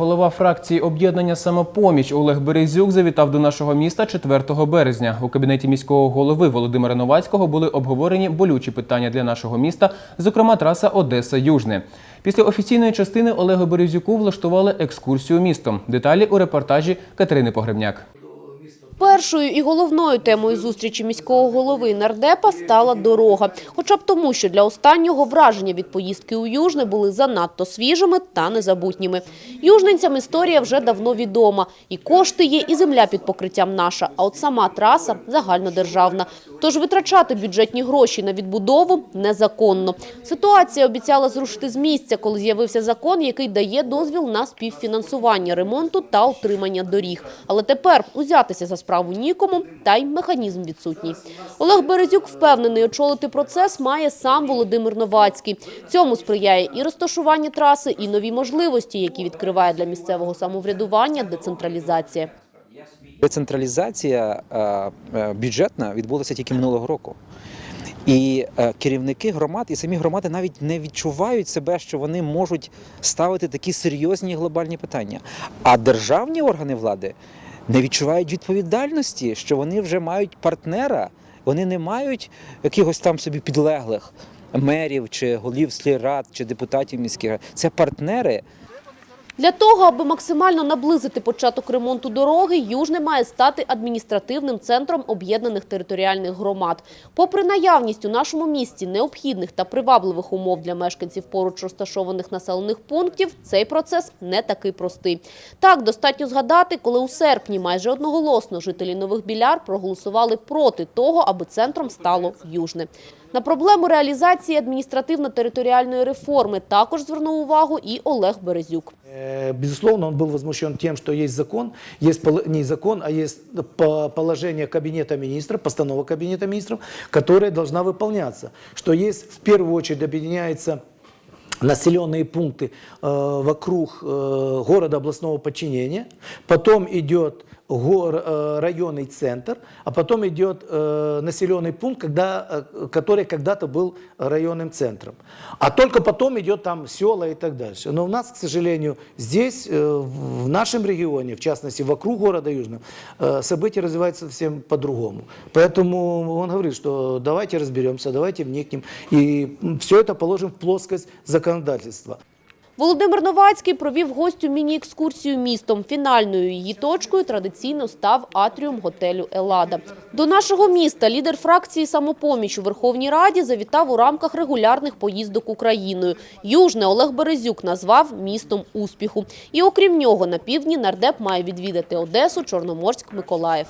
Голова фракції об'єднання самопоміч Олег Березюк завітав до нашого міста 4 березня. У кабінеті міського голови Володимира Новацького були обговорені болючі питання для нашого міста, зокрема траса Одеса Южне. Після офіційної частини Олегу Березюку влаштували екскурсію містом. Деталі у репортажі Катерини Погребняк. Першою і головною темою зустрічі міського голови нардепа стала дорога. Хоча б тому, що для останнього враження від поїздки у Южне були занадто свіжими та незабутніми. Южненцям історія вже давно відома. І кошти є, і земля під покриттям наша, а от сама траса загальнодержавна. Тож витрачати бюджетні гроші на відбудову незаконно. Ситуація обіцяла зрушити з місця, коли з'явився закон, який дає дозвіл на співфінансування ремонту та утримання доріг. Але тепер узятися за справу нікому, та й механізм відсутній. Олег Березюк впевнений, очолити процес має сам Володимир Новацький. Цьому сприяє і розташування траси, і нові можливості, які відкриває для місцевого самоврядування децентралізація. Децентралізація е, е, бюджетна відбулася тільки минулого року. І е, керівники громад і самі громади навіть не відчувають себе, що вони можуть ставити такі серйозні глобальні питання. А державні органи влади не відчувають відповідальності, що вони вже мають партнера, вони не мають якихось там собі підлеглих мерів чи голів сільрад, чи депутатів міських. Це партнери. Для того, аби максимально наблизити початок ремонту дороги, Южне має стати адміністративним центром об'єднаних територіальних громад. Попри наявність у нашому місті необхідних та привабливих умов для мешканців поруч розташованих населених пунктів, цей процес не такий простий. Так, достатньо згадати, коли у серпні майже одноголосно жителі Нових Біляр проголосували проти того, аби центром стало Южне. На проблему реалізації адміністративно-територіальної реформи також звернув увагу і Олег Березюк. Э, Безусловно, он был возмущен тем, что есть закон, есть пол- не закон, а есть по- положение Кабинета министров, постанова Кабинета министров, которая должна выполняться. Что есть в первую очередь объединяется населенные пункты э, вокруг э, города областного подчинения, потом идет гор, э, районный центр, а потом идет э, населенный пункт, когда, э, который когда-то был районным центром. А только потом идет там села и так дальше. Но у нас, к сожалению, здесь, э, в в нашем регионе, в частности, вокруг города Южного, э, события развиваются совсем по-другому. Поэтому он говорит, что давайте разберемся, давайте вникнем, и все это положим в плоскость законодательства. Володимир Новацький провів гостю міні-екскурсію містом. Фінальною її точкою традиційно став атріум готелю «Елада». До нашого міста лідер фракції «Самопоміч» у Верховній Раді завітав у рамках регулярних поїздок Україною. Южне Олег Березюк назвав містом успіху. І окрім нього, на півдні нардеп має відвідати Одесу, Чорноморськ, Миколаїв.